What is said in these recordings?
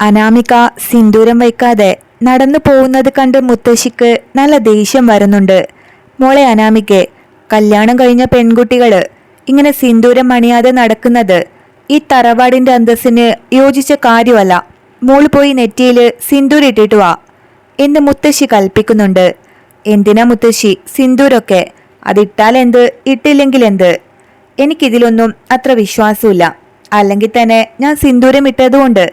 അനാമിക സിന്ദൂരം വയ്ക്കാതെ നടന്നു പോകുന്നത് കണ്ട് മുത്തശ്ശിക്ക് നല്ല ദേഷ്യം വരുന്നുണ്ട്. മോളെ അനാമിക്കെ കല്യാണം കഴിഞ്ഞ പെൺകുട്ടികൾ ഇങ്ങനെ സിന്ദൂരം അണിയാതെ നടക്കുന്നത് ഈ തറവാടിന്റെ അന്തസ്സിന് യോജിച്ച കാര്യമല്ല. മോൾ പോയി നെറ്റിയിൽ സിന്ദൂരം ഇട്ടിട്ട് വാ എന്ന് മുത്തശ്ശി കൽപ്പിക്കുന്നുണ്ട്. എന്തിനാ മുത്തശ്ശി സിന്ദൂരൊക്കെ? അതിട്ടാൽ എന്ത്? ഇട്ടില്ലെങ്കിൽ എന്ത്? എനിക്കിതിലൊന്നും അത്ര വിശ്വാസമില്ല. അല്ലെങ്കിൽ തന്നെ ഞാൻ സിന്ദൂരം ഇട്ടതുകൊണ്ട്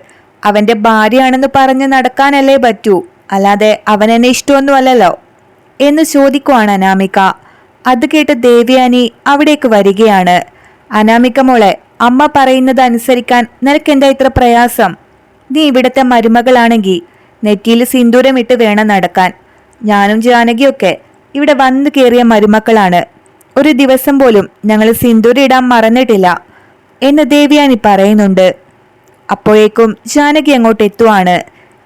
അവന്റെ ഭാര്യയാണെന്ന് പറഞ്ഞ് നടക്കാനല്ലേ പറ്റൂ. അല്ലാതെ അവൻ എന്നെ ഇഷ്ടമൊന്നുമല്ലല്ലോ. എന്ന് ചോദിക്കുവാണ് അനാമിക. അത് കേട്ട് ദേവ്യാനി അവിടേക്ക് വരികയാണ്. അനാമിക മോളെ അമ്മ പറയുന്നത് അനുസരിക്കാൻ നിനക്കെന്താ ഇത്ര പ്രയാസം? നീ ഇവിടുത്തെ മരുമകളാണെങ്കിൽ നെറ്റിയിൽ സിന്ദൂരം ഇട്ട് വേണം നടക്കാൻ. ഞാനും ജാനകിയൊക്കെ ഇവിടെ വന്നു കയറിയ മരുമക്കളാണ്. ഒരു ദിവസം പോലും ഞങ്ങൾ സിന്ദൂരം ഇടാൻ മറന്നിട്ടില്ല. എന്ന് ദേവ്യാനി പറയുന്നുണ്ട്. അപ്പോഴേക്കും ജാനകി അങ്ങോട്ട് എത്തുവാണ്.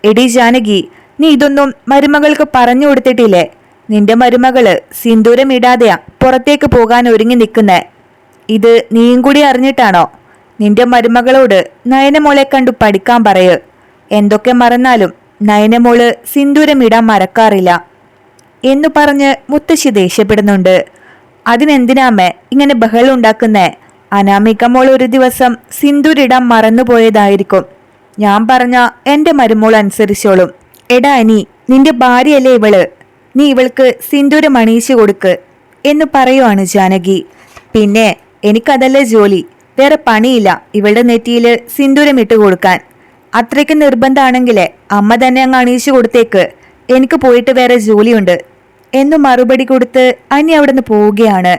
എടി ജാനകി നീ ഇതൊന്നും മരുമകൾക്ക് പറഞ്ഞു കൊടുത്തിട്ടില്ലേ? നിന്റെ മരുമകൾ സിന്ദൂരം ഇടാതെയാ പുറത്തേക്ക് പോകാൻ ഒരുങ്ങി നിൽക്കുന്നേ. ഇത് നീയും കൂടി അറിഞ്ഞിട്ടാണോ? നിന്റെ മരുമകളോട് നയനമോളെ കണ്ടു പഠിക്കാൻ പറയ്. എന്തൊക്കെ മറന്നാലും നയനമോൾ സിന്ദൂരം ഇടാൻ മറക്കാറില്ല എന്നു പറഞ്ഞ് മുത്തശ്ശി ദേഷ്യപ്പെടുന്നുണ്ട്. അതിനെന്തിനാമേ ഇങ്ങനെ ബഹളം ഉണ്ടാക്കുന്നേ? അനാമിക മോൾ ഒരു ദിവസം സിന്ദൂരിടാൻ മറന്നുപോയതായിരിക്കും. ഞാൻ പറഞ്ഞ എന്റെ മരുമോൾ അനുസരിച്ചോളും. എടാ അനി നിന്റെ ഭാര്യയല്ലേ ഇവൾ? നീ ഇവൾക്ക് സിന്ദൂരം അണിയിച്ചു കൊടുക്ക് എന്ന് പറയുവാണ് ജാനകി. പിന്നെ എനിക്കതല്ലേ ജോലി. വേറെ പണിയില്ല ഇവളുടെ നെറ്റിയിൽ സിന്ദൂരം ഇട്ട് കൊടുക്കാൻ. അത്രയ്ക്ക് നിർബന്ധമാണെങ്കിലേ അമ്മ തന്നെ അങ്ങ് അണിയിച്ചു കൊടുത്തേക്ക്. എനിക്ക് പോയിട്ട് വേറെ ജോലിയുണ്ട്. എന്നു മറുപടി കൊടുത്ത് അനി അവിടുന്ന് പോവുകയാണ്.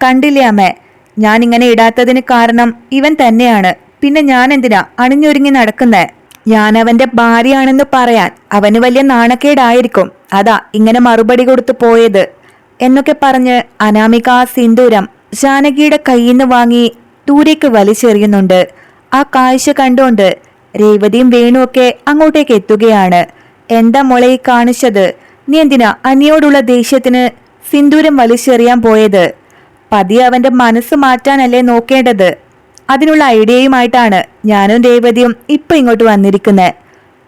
കണ്ടില്ലേ അമ്മേ ഞാൻ ഇങ്ങനെ ഇടാത്തതിന് കാരണം ഇവൻ തന്നെയാണ്. പിന്നെ ഞാൻ എന്തിനാ അണിഞ്ഞൊരുങ്ങി നടക്കുന്നേ? ഞാൻ അവന്റെ ഭാര്യയാണെന്ന് പറയാൻ അവന് വലിയ നാണക്കേടായിരിക്കും. അതാ ഇങ്ങനെ മറുപടി കൊടുത്തു പോയത്. എന്നൊക്കെ പറഞ്ഞ് അനാമിക ആ സിന്ദൂരം ജാനകിയുടെ കയ്യിൽ നിന്ന് വാങ്ങി ദൂരേക്ക് വലിച്ചെറിയുന്നുണ്ട്. ആ കാഴ്ച കണ്ടുകൊണ്ട് രേവതിയും വേണുവൊക്കെ അങ്ങോട്ടേക്ക് എത്തുകയാണ്. എന്താ മുളെ കാണിച്ചത്? നീ എന്തിനാ അനിയോടുള്ള ദേഷ്യത്തിന് സിന്ദൂരം വലിച്ചെറിയാൻ പോയത്? പതിയെ അവന്റെ മനസ്സ് മാറ്റാനല്ലേ നോക്കേണ്ടത്? അതിനുള്ള ഐഡിയയുമായിട്ടാണ് ഞാനും രേവതിയും ഇപ്പൊ ഇങ്ങോട്ട് വന്നിരിക്കുന്നത്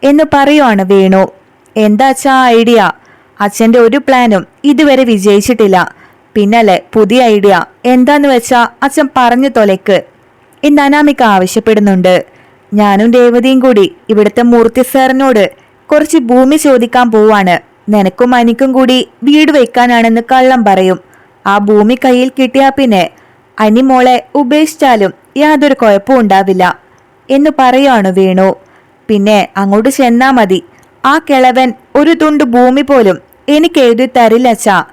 എന്ന് പറയുവാണ് വേണു. എന്താ അച്ഛാ ഐഡിയ? അച്ഛന്റെ ഒരു പ്ലാനും ഇതുവരെ വിജയിച്ചിട്ടില്ല. പിന്നല്ലേ പുതിയ ഐഡിയ. എന്താന്ന് വെച്ചാ അച്ഛൻ പറഞ്ഞു തൊലയ്ക്ക്. എന്ന് അനാമിക ആവശ്യപ്പെടുന്നുണ്ട്. ഞാനും രേവതിയും കൂടി ഇവിടുത്തെ മൂർത്തി സാറിനോട് കുറച്ച് ഭൂമി ചോദിക്കാൻ പോവാണ്. നിനക്കും അനിക്കും കൂടി വീട് വെക്കാനാണെന്ന് കള്ളം പറയും. ആ ഭൂമി കയ്യിൽ കിട്ടിയാ പിന്നെ അനിമോളെ ഉപേക്ഷിച്ചാലും യാതൊരു കുഴപ്പവും ഉണ്ടാവില്ല. എന്ന് പറയുവാണ് വേണു. പിന്നെ അങ്ങോട്ട് ചെന്നാ മതി. ആ കിളവൻ ഒരു തുണ്ട് ഭൂമി പോലും എനിക്ക് എഴുതി തരില്ല അച്ഛാ.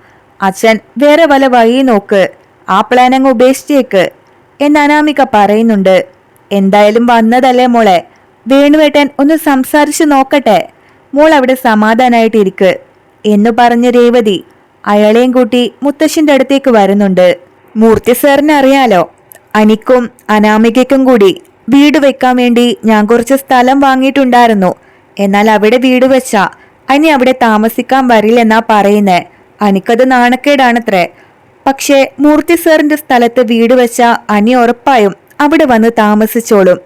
അച്ഛൻ വേറെ വല്ല വഴി നോക്ക്. ആ പ്ലാൻ അങ്ങ് ഉപേക്ഷിച്ചേക്ക്. എന്ന് അനാമിക പറയുന്നുണ്ട്. എന്തായാലും വന്നതല്ലേ മോളെ? വേണുവേട്ടൻ ഒന്ന് സംസാരിച്ചു നോക്കട്ടെ. മോൾ അവിടെ സമാധാനായിട്ടിരിക്ക്. എന്നു പറഞ്ഞ രേവതി അയാളെയും കൂട്ടി മുത്തശ്ശിന്റെ അടുത്തേക്ക് വരുന്നുണ്ട്. മൂർത്തി സാറിന് അറിയാലോ. അനിക്കും അനാമികയ്ക്കും കൂടി വീട് വെക്കാൻ വേണ്ടി ഞാൻ കുറച്ച് സ്ഥലം വാങ്ങിയിട്ടുണ്ടായിരുന്നു. എന്നാൽ അവിടെ വീട് വെച്ച. അനി അവിടെ താമസിക്കാൻ വരില്ലെന്നാ പറയുന്നേ. അനിക്കത് നാണക്കേടാണത്രേ. പക്ഷേ മൂർത്തി സാറിന്റെ സ്ഥലത്ത് വീട് വെച്ച അനി ഉറപ്പായും അവിടെ വന്ന് താമസിച്ചോളും.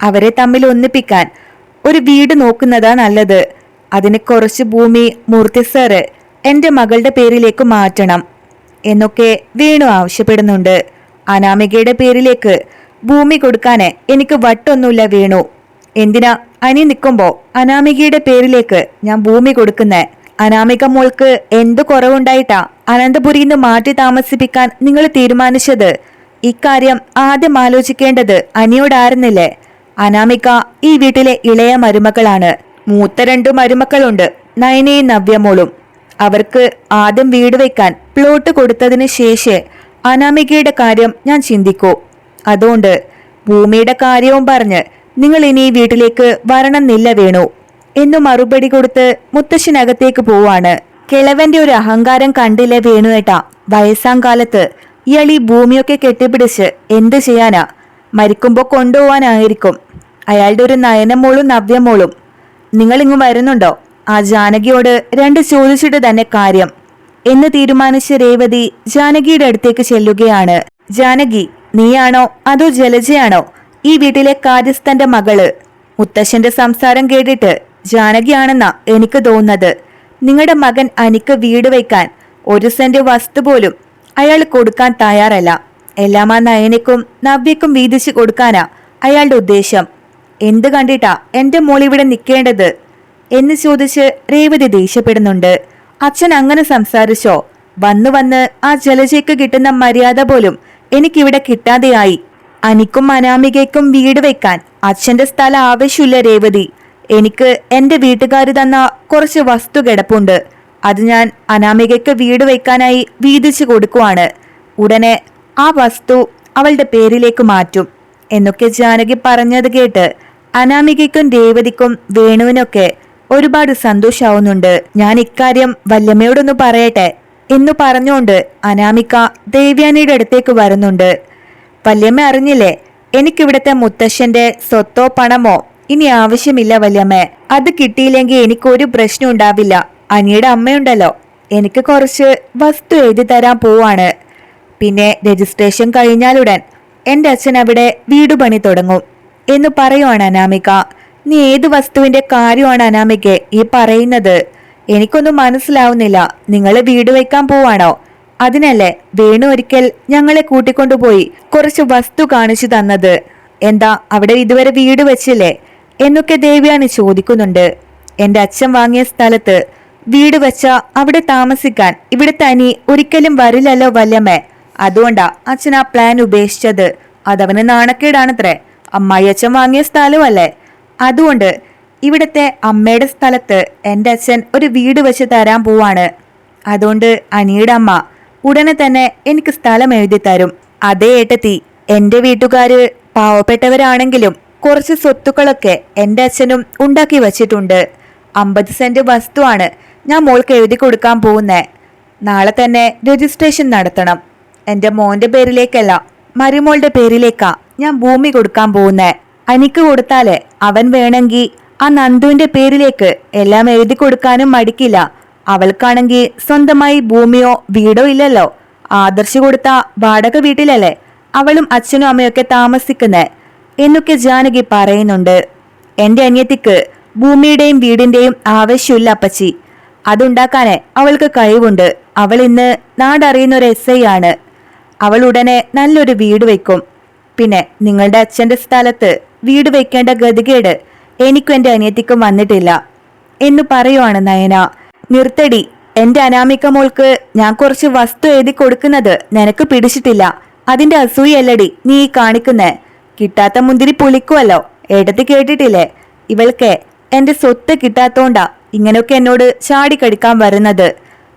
അവരെ തമ്മിൽ ഒന്നിപ്പിക്കാൻ ഒരു വീട് നോക്കുന്നതാ നല്ലത്. അതിന് കുറച്ച് ഭൂമി മൂർത്തി സാറ് എന്റെ മകളുടെ പേരിലേക്ക് മാറ്റണം എന്നൊക്കെ വേണു ആവശ്യപ്പെടുന്നുണ്ട്. അനാമികയുടെ പേരിലേക്ക് ഭൂമി കൊടുക്കാൻ എനിക്ക് വട്ടൊന്നുമില്ല വേണു. എന്തിനാ അനി നിൽക്കുമ്പോൾ അനാമികയുടെ പേരിലേക്ക് ഞാൻ ഭൂമി കൊടുക്കുന്നേ? അനാമിക മോൾക്ക് എന്ത് കുറവുണ്ടായിട്ടാ അനന്തപുരിയിൽ നിന്ന് മാറ്റി താമസിപ്പിക്കാൻ നിങ്ങൾ തീരുമാനിച്ചത്? ഇക്കാര്യം ആദ്യം ആലോചിക്കേണ്ടത് അനിയോടായിരുന്നില്ലേ? അനാമിക ഈ വീട്ടിലെ ഇളയ മരുമകളാണ്. മൂത്ത രണ്ടു മരുമക്കളുണ്ട്. നയനയും നവ്യമോളും. അവർക്ക് ആദ്യം വീട് വെക്കാൻ പ്ലോട്ട് കൊടുത്തതിന് ശേഷം അനാമികയുടെ കാര്യം ഞാൻ ചിന്തിക്കൂ. അതുകൊണ്ട് ഭൂമിയുടെ കാര്യവും പറഞ്ഞ് നിങ്ങൾ ഇനി വീട്ടിലേക്ക് വരണമെന്നില്ല വേണു എന്നു മറുപടി കൊടുത്ത് മുത്തശ്ശനകത്തേക്ക് പോവാണ്. കിളവന്റെ ഒരു അഹങ്കാരം കണ്ടില്ലേ വേണുവേട്ടാ വയസ്സാം കാലത്ത് ഇയാൾ ഈ ഭൂമിയൊക്കെ കെട്ടിപ്പിടിച്ച് എന്ത് ചെയ്യാനാ? മരിക്കുമ്പോ കൊണ്ടുപോവാനായിരിക്കും. അയാളുടെ ഒരു നയനമോളും നവ്യമോളും. നിങ്ങൾ ഇങ്ങ് വരുന്നുണ്ടോ? ആ ജാനകിയോട് രണ്ട് ചോദിച്ചിട്ട് തന്നെ കാര്യം. എന്ന് തീരുമാനിച്ച രേവതി ജാനകിയുടെ അടുത്തേക്ക് ചെല്ലുകയാണ്. ജാനകി നീയാണോ അതോ ജലജയാണോ ഈ വീട്ടിലെ കാര്യസ്ഥന്റെ മകൾ? മുത്തശ്ശന്റെ സംസാരം കേട്ടിട്ട് ജാനകിയാണെന്നാ എനിക്ക് തോന്നുന്നത്. നിങ്ങളുടെ മകൻ അനിക്ക് വീട് വയ്ക്കാൻ ഒരു സെന്റ് വസ്തു പോലും അയാൾ കൊടുക്കാൻ തയ്യാറല്ല. എല്ലാം ആ നയനയ്ക്കും നവ്യക്കും വീതിച്ചു കൊടുക്കാനാ അയാളുടെ ഉദ്ദേശം. എന്ത് കണ്ടിട്ടാ എന്റെ മോൾ ഇവിടെ നിൽക്കേണ്ടത് എന്ന് ചോദിച്ച് രേവതി ദേഷ്യപ്പെടുന്നുണ്ട്. അച്ഛൻ അങ്ങനെ സംസാരിച്ചോ? വന്നു വന്ന് ആ ജലജയ്ക്ക് കിട്ടുന്ന മര്യാദ പോലും എനിക്കിവിടെ കിട്ടാതെയായി. അനിക്കും അനാമികയ്ക്കും വീട് വെക്കാൻ അച്ഛന്റെ സ്ഥലം ആവശ്യമില്ല രേവതി. എനിക്ക് എന്റെ വീട്ടുകാർ തന്ന കുറച്ച് വസ്തു കിടപ്പുണ്ട്. അത് ഞാൻ അനാമികയ്ക്ക് വീട് വെക്കാനായി വീതിച്ചു കൊടുക്കുവാണ്. ഉടനെ ആ വസ്തു അവളുടെ പേരിലേക്ക് മാറ്റും. എന്നൊക്കെ ജാനകി പറഞ്ഞത് കേട്ട് അനാമികയ്ക്കും രേവതിക്കും വേണുവിനൊക്കെ ഒരുപാട് സന്തോഷാവുന്നുണ്ട്. ഞാൻ ഇക്കാര്യം വല്യമ്മയോടൊന്ന് പറയട്ടെ എന്ന് പറഞ്ഞുകൊണ്ട് അനാമിക ദേവ്യാനിയുടെ അടുത്തേക്ക് വരുന്നുണ്ട്. വല്യമ്മ അറിഞ്ഞില്ലേ? എനിക്കിവിടുത്തെ മുത്തശ്ശന്റെ സ്വത്തോ പണമോ ഇനി ആവശ്യമില്ല വല്യമ്മ. അത് കിട്ടിയില്ലെങ്കിൽ എനിക്കൊരു പ്രശ്നം ഉണ്ടാവില്ല. അനിയുടെ അമ്മയുണ്ടല്ലോ. എനിക്ക് കുറച്ച് വസ്തു എഴുതി തരാൻ പോവാണ്. പിന്നെ രജിസ്ട്രേഷൻ കഴിഞ്ഞാലുടൻ എന്റെ അച്ഛൻ അവിടെ വീട് പണി തുടങ്ങും എന്ന് പറയുവാണ് അനാമിക. നീ ഏത് വസ്തുവിന്റെ കാര്യമാണ് അനാമികെ ഈ പറയുന്നത്? എനിക്കൊന്നും മനസ്സിലാവുന്നില്ല. നിങ്ങൾ വീട് വയ്ക്കാൻ പോവാണോ? അതിനല്ലേ വേണു ഒരിക്കൽ ഞങ്ങളെ കൂട്ടിക്കൊണ്ടുപോയി കുറച്ച് വസ്തു കാണിച്ചു തന്നത്. എന്താ അവിടെ ഇതുവരെ വീട് വെച്ചില്ലേ? എന്നൊക്കെ ദേവിയാണ് ചോദിക്കുന്നുണ്ട്. എന്റെ അച്ഛൻ വാങ്ങിയ സ്ഥലത്ത് വീട് വെച്ച അവിടെ താമസിക്കാൻ ഇവിടെ തനി ഒരിക്കലും വരില്ലല്ലോ വല്യമ്മേ. അതുകൊണ്ടാ അച്ഛൻ ആ പ്ലാൻ ഉപേക്ഷിച്ചത്. അതവന് നാണക്കേടാണത്രേ. അമ്മായി അച്ഛൻ വാങ്ങിയ സ്ഥലമല്ലേ? അതുകൊണ്ട് ഇവിടുത്തെ അമ്മയുടെ സ്ഥലത്ത് എന്റെ അച്ഛൻ ഒരു വീട് വെച്ച് തരാൻ പോവാണ്. അതുകൊണ്ട് അനിയുടെ അമ്മ ഉടനെ തന്നെ എനിക്ക് സ്ഥലം എഴുതി തരും. അതേ ഏട്ടത്തി എന്റെ വീട്ടുകാര് പാവപ്പെട്ടവരാണെങ്കിലും കുറച്ച് സ്വത്തുക്കളൊക്കെ എന്റെ അച്ഛനും ഉണ്ടാക്കി വച്ചിട്ടുണ്ട്. അമ്പത് സെന്റ് വസ്തുവാണ് ഞാൻ മോൾക്ക് എഴുതി കൊടുക്കാൻ പോകുന്നേ. നാളെ തന്നെ രജിസ്ട്രേഷൻ നടത്തണം. എന്റെ മോന്റെ പേരിലേക്കല്ല മരുമോളുടെ പേരിലേക്കാ ഞാൻ ഭൂമി കൊടുക്കാൻ പോകുന്നേ. അനിക്ക് കൊടുത്താലേ അവൻ വേണമെങ്കിൽ ആ നന്ദുവിന്റെ പേരിലേക്ക് എല്ലാം എഴുതി കൊടുക്കാനും മടിക്കില്ല. അവൾക്കാണെങ്കിൽ സ്വന്തമായി ഭൂമിയോ വീടോ ഇല്ലല്ലോ. ആദർശ് കൊടുത്ത വാടക വീട്ടിലല്ലേ അവളും അച്ഛനും അമ്മയൊക്കെ താമസിക്കുന്നേ എന്നൊക്കെ ജാനകി പറയുന്നുണ്ട്. എന്റെ അനിയത്തിക്ക് ഭൂമിയുടെയും വീടിന്റെയും ആവശ്യമില്ല അപ്പച്ചി. അതുണ്ടാക്കാനേ അവൾക്ക് കഴിവുണ്ട്. അവൾ ഇന്ന് നാടറിയുന്ന ഒരു എസ് ഐ ആണ്. അവൾ ഉടനെ നല്ലൊരു വീട് വെക്കും പിന്നെ നിങ്ങളുടെ അച്ഛന്റെ സ്ഥലത്ത് വീട് വെക്കേണ്ട ഗതികേട് എനിക്കും എന്റെ അനിയത്തിക്കും വന്നിട്ടില്ല. എന്ന് പറയുവാണ് നയന. നിർത്തടി. എന്റെ അനാമിക മോൾക്ക് ഞാൻ കുറച്ച് വസ്തു എഴുതി കൊടുക്കുന്നത് നിനക്ക് പിടിച്ചിട്ടില്ല. അതിന്റെ അസൂയല്ലടി നീ കാണിക്കുന്നേ. കിട്ടാത്ത മുന്തിരി പുളിക്കുമല്ലോ എടുത്ത് കേട്ടിട്ടില്ലേ? ഇവൾക്ക് എന്റെ സ്വത്ത് കിട്ടാത്തോണ്ടാ ഇങ്ങനെയൊക്കെ എന്നോട് ചാടിക്കടിക്കാൻ വരുന്നത്.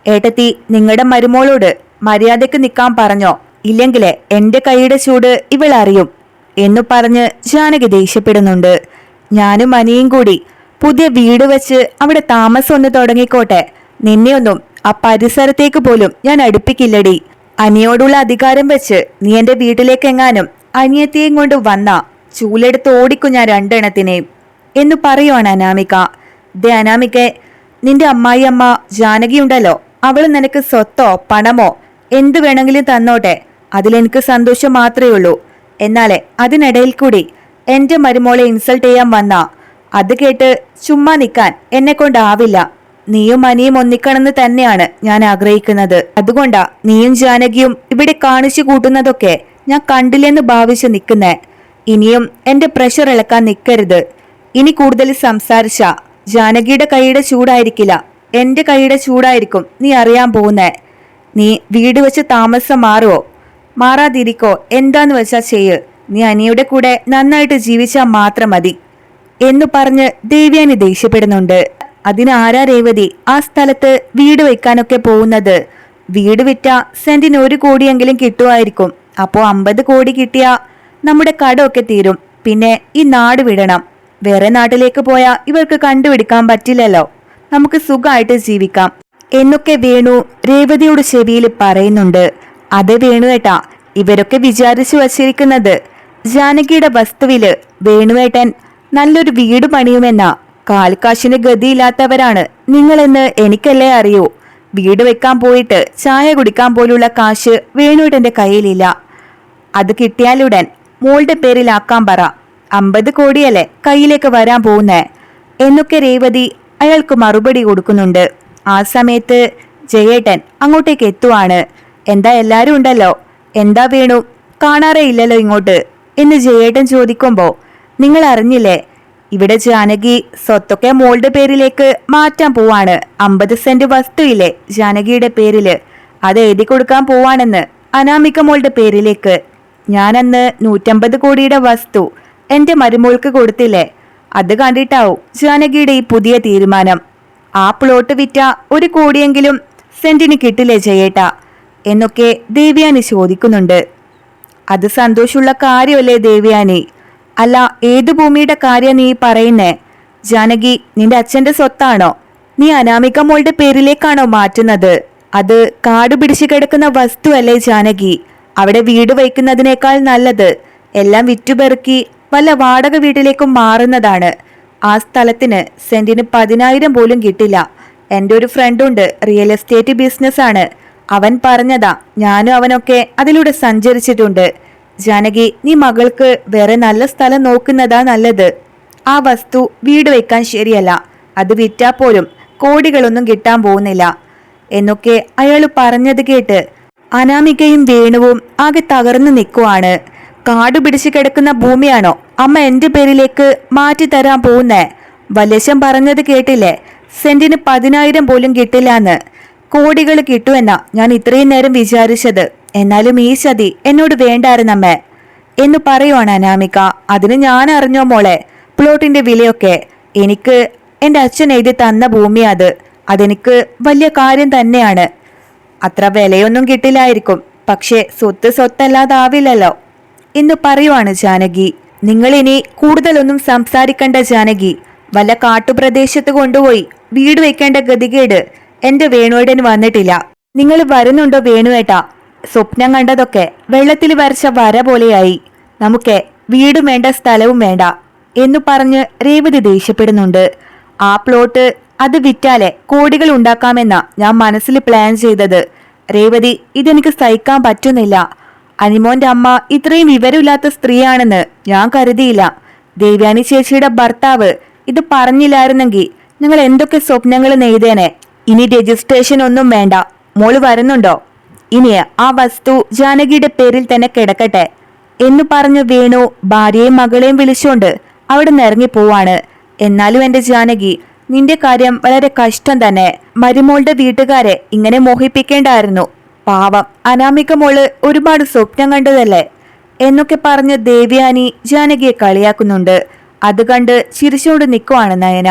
ഏട്ടത്തി നിങ്ങളുടെ മരുമോളോട് മര്യാദയ്ക്ക് നിൽക്കാൻ പറഞ്ഞോ? ഇല്ലെങ്കിലേ എന്റെ കൈയുടെ ചൂട് ഇവൾ അറിയും എന്നു പറഞ്ഞ് ജാനകി ദേഷ്യപ്പെടുന്നുണ്ട്. ഞാനും അനിയും കൂടി പുതിയ വീട് വെച്ച് അവിടെ താമസം ഒന്ന് തുടങ്ങിക്കോട്ടെ. നിന്നെയൊന്നും ആ പരിസരത്തേക്ക് പോലും ഞാൻ അടുപ്പിക്കില്ലടി. അനിയോടുള്ള അധികാരം വെച്ച് നീ എന്റെ വീട്ടിലേക്ക് എങ്ങാനും അനിയത്തിയെയും കൊണ്ട് വന്ന ചൂലെടുത്ത് ഓടിക്കും ഞാൻ രണ്ടെണ്ണത്തിനെയും എന്ന് പറയുവാണ് അനാമിക. ദേ അനാമിക്കെ നിന്റെ അമ്മായിയമ്മ ജാനകി ഉണ്ടല്ലോ അവൾ നിനക്ക് സ്വത്തോ പണമോ എന്ത് വേണമെങ്കിലും തന്നോട്ടെ. അതിലെനിക്ക് സന്തോഷം മാത്രമേ ഉള്ളൂ. എന്നാലേ അതിനിടയിൽ കൂടി എന്റെ മരുമോളെ ഇൻസൾട്ട് ചെയ്യാൻ വന്ന. അത് കേട്ട് ചുമ്മാ നിൽക്കാൻ എന്നെ കൊണ്ടാവില്ല. നീയും അനിയും ഒന്നിക്കണമെന്ന് തന്നെയാണ് ഞാൻ ആഗ്രഹിക്കുന്നത്. അതുകൊണ്ടാ നീയും ജാനകിയും ഇവിടെ കാണിച്ചു കൂട്ടുന്നതൊക്കെ ഞാൻ കണ്ടില്ലെന്ന് ഭാവിച്ച് നിൽക്കുന്നേ ഇനിയും എന്റെ പ്രഷർ ഇളക്കാൻ നിൽക്കരുത് ഇനി കൂടുതൽ സംസാരിച്ച ജാനകിയുടെ കൈയുടെ ചൂടായിരിക്കില്ല. എന്റെ കൈയുടെ ചൂടായിരിക്കും നീ അറിയാൻ പോകുന്നേ. നീ വീട് വെച്ച് താമസം മാറുവോ? മാറാതിരിക്കോ എന്താന്ന് വെച്ചാ ചെയ്യ്. നീ അനിയുടെ കൂടെ നന്നായിട്ട് ജീവിച്ചാൽ മാത്രം മതി. എന്ന് പറഞ്ഞ് ദേവ്യാനി ദേഷ്യപ്പെടുന്നുണ്ട്. അതിന് ആരാ രേവതി ആ സ്ഥലത്ത് വീട് വെക്കാനൊക്കെ പോകുന്നത്? വീട് വിറ്റ സെന്റിന് ഒരു കോടിയെങ്കിലും കിട്ടുമായിരിക്കും. അപ്പോ അമ്പത് കോടി കിട്ടിയ നമ്മുടെ കടമൊക്കെ തീരും. പിന്നെ ഈ നാട് വിടണം. വേറെ നാട്ടിലേക്ക് പോയാൽ ഇവർക്ക് കണ്ടുപിടിക്കാൻ പറ്റില്ലല്ലോ. നമുക്ക് സുഖമായിട്ട് ജീവിക്കാം. എന്നൊക്കെ വേണു രേവതിയുടെ ചെവിയിൽ പറയുന്നുണ്ട്. അത് വേണുവേട്ടാ ഇവരൊക്കെ വിചാരിച്ചു വച്ചിരിക്കുന്നത് ജാനകിയുടെ വസ്തുവിൽ വേണുവേട്ടൻ നല്ലൊരു വീട് പണിയുമെന്ന. കാൽക്കാശിന് ഗതിയില്ലാത്തവരാണ്. നിങ്ങളെന്ന് എനിക്കല്ലേ അറിയൂ. വീട് വെക്കാൻ പോയിട്ട് ചായ കുടിക്കാൻ പോലുള്ള കാശ് വേണുവേട്ടന്റെ കയ്യിലില്ല. അത് കിട്ടിയാലുടൻ മോളുടെ പേരിലാക്കാൻ പറ. അമ്പത് കോടിയല്ലേ കയ്യിലേക്ക് വരാൻ പോകുന്നേ. എന്നൊക്കെ രേവതി അയാൾക്ക് മറുപടി കൊടുക്കുന്നുണ്ട്. ആ സമയത്ത് ജയേട്ടൻ അങ്ങോട്ടേക്ക് എത്തുവാണ്. എന്താ എല്ലാരും ഉണ്ടല്ലോ? എന്താ വീണു? കാണാറേ ഇല്ലല്ലോ ഇങ്ങോട്ട്. എന്ന് ജയേട്ടൻ ചോദിക്കുമ്പോ നിങ്ങൾ അറിഞ്ഞില്ലേ ഇവിടെ ജാനകി സ്വത്തൊക്കെ മോളുടെ പേരിലേക്ക് മാറ്റാൻ പോവാണ്. അമ്പത് സെന്റ് വസ്തുയില്ലേ ജാനകിയുടെ പേരിൽ. അത് എഴുതി കൊടുക്കാൻ പോവാണെന്ന് അനാമിക മോളുടെ പേരിലേക്ക്. ഞാനന്ന് നൂറ്റമ്പത് കോടിയുടെ വസ്തു എന്റെ മരുമോൾക്ക് കൊടുത്തില്ലേ? അത് കണ്ടിട്ടാവും ജാനകിയുടെ ഈ പുതിയ തീരുമാനം. ആ പ്ലോട്ട് വിറ്റ ഒരു കോടിയെങ്കിലും സെന്റിന് കിട്ടില്ലേ ചെയ്യേട്ടാ എന്നൊക്കെ ദേവ്യാനി ചോദിക്കുന്നുണ്ട്. അത് സന്തോഷമുള്ള കാര്യമല്ലേ ദേവ്യാനി? അല്ല ഏത് ഭൂമിയുടെ കാര്യം നീ പറയുന്നേ? ജാനകി നിന്റെ അച്ഛന്റെ സ്വത്താണോ? നീ അനാമിക മോളുടെ പേരിലേക്കാണോ മാറ്റുന്നത്? അത് കാട് പിടിച്ചു കിടക്കുന്ന വസ്തുവല്ലേ ജാനകി? അവിടെ വീട് വയ്ക്കുന്നതിനേക്കാൾ നല്ലത്. എല്ലാം വിറ്റുപെറുക്കി വല്ല വാടക വീട്ടിലേക്കും മാറുന്നതാണ്. ആ സ്ഥലത്തിന് സെന്റിന് പതിനായിരം പോലും കിട്ടില്ല. എന്റെ ഒരു ഫ്രണ്ടുണ്ട് റിയൽ എസ്റ്റേറ്റ് ബിസിനസ്സാണ്. അവൻ പറഞ്ഞതാ ഞാനും അവനൊക്കെ അതിലൂടെ സഞ്ചരിച്ചിട്ടുണ്ട്. ജാനകി നീ മകൾക്ക് വേറെ നല്ല സ്ഥലം നോക്കുന്നതാ നല്ലത്. ആ വസ്തു വീട് വെക്കാൻ ശരിയല്ല. അത് വിറ്റാ പോലും കോടികളൊന്നും കിട്ടാൻ പോകുന്നില്ല. എന്നൊക്കെ അയാൾ പറഞ്ഞത് കേട്ട് അനാമികയും വേണുവും ആകെ തകർന്നു നിൽക്കുവാണ്. കാട് പിടിച്ചു കിടക്കുന്ന ഭൂമിയാണോ അമ്മ എന്റെ പേരിലേക്ക് മാറ്റി തരാൻ പോകുന്നേ? വലശം പറഞ്ഞത് കേട്ടില്ലേ സെന്റിന് പതിനായിരം പോലും കിട്ടില്ലാന്ന്. കോടികൾ കിട്ടുമെന്നാ ഞാൻ ഇത്രയും നേരം വിചാരിച്ചത്. എന്നാലും ഈ ചതി എന്നോട് വേണ്ടായിരുന്നമ്മേ. എന്ന് പറയുവാണ് അനാമിക. അതിന് ഞാൻ അറിഞ്ഞോ മോളെ? പ്ലോട്ടിന്റെ വിലയൊക്കെ. എനിക്ക് എന്റെ അച്ഛൻ എഴുതി തന്ന ഭൂമി അത്. അതെനിക്ക് വലിയ കാര്യം തന്നെയാണ്. അത്ര വിലയൊന്നും കിട്ടില്ലായിരിക്കും. പക്ഷേ സ്വത്ത് സ്വത്തല്ലാതാവില്ലല്ലോ. എന്ന് പറയുവാണ് ജാനകി. നിങ്ങൾ ഇനി കൂടുതലൊന്നും സംസാരിക്കണ്ട ജാനകി. വല്ല കാട്ടുപ്രദേശത്ത് കൊണ്ടുപോയി വീട് വെക്കേണ്ട ഗതികേട്. എന്റെ വേണുവേടന് വന്നിട്ടില്ല. നിങ്ങൾ വരുന്നുണ്ടോ വേണുവേട്ടാ? സ്വപ്നം കണ്ടതൊക്കെ വെള്ളത്തിൽ വരച്ച വര പോലെയായി. നമുക്ക് വീടും വേണ്ട സ്ഥലവും വേണ്ട എന്നു പറഞ്ഞ് രേവതി ദേഷ്യപ്പെടുന്നുണ്ട്. ആ പ്ലോട്ട് അത് വിറ്റാലെ കോടികൾ ഉണ്ടാക്കാമെന്ന ഞാൻ മനസ്സിൽ പ്ലാൻ ചെയ്തത്. രേവതി ഇതെനിക്ക് സഹിക്കാൻ പറ്റുന്നില്ല. അനിമോന്റെ അമ്മ ഇത്രയും വിവരമില്ലാത്ത സ്ത്രീയാണെന്ന് ഞാൻ കരുതിയില്ല. ദേവ്യാനി ചേച്ചിയുടെ ഭർത്താവ് ഇത് പറഞ്ഞില്ലായിരുന്നെങ്കിൽ നിങ്ങൾ എന്തൊക്കെ സ്വപ്നങ്ങൾ നെയ്തേനെ? ഇനി രജിസ്ട്രേഷൻ ഒന്നും വേണ്ട. മോൾ വരുന്നുണ്ടോ? ഇനി ആ വസ്തു ജാനകിയുടെ പേരിൽ തന്നെ കിടക്കട്ടെ. എന്ന് പറഞ്ഞു വേണു ഭാര്യയും മകളെയും വിളിച്ചുകൊണ്ട് അവിടെ നിന്ന് ഇറങ്ങി പോവാണ്. എന്നാലും എന്റെ ജാനകി നിന്റെ കാര്യം വളരെ കഷ്ടം തന്നെ. മരുമോളുടെ വീട്ടുകാരെ ഇങ്ങനെ മോഹിപ്പിക്കേണ്ടായിരുന്നു. പാവം അനാമിക മോൾ ഒരുപാട് സ്വപ്നം കണ്ടതല്ലേ? എന്നൊക്കെ പറഞ്ഞ് ദേവ്യാനി ജാനകിയെ കളിയാക്കുന്നുണ്ട്. അത് കണ്ട് ചിരിച്ചുകൊണ്ട് നിൽക്കുവാണ് നയന.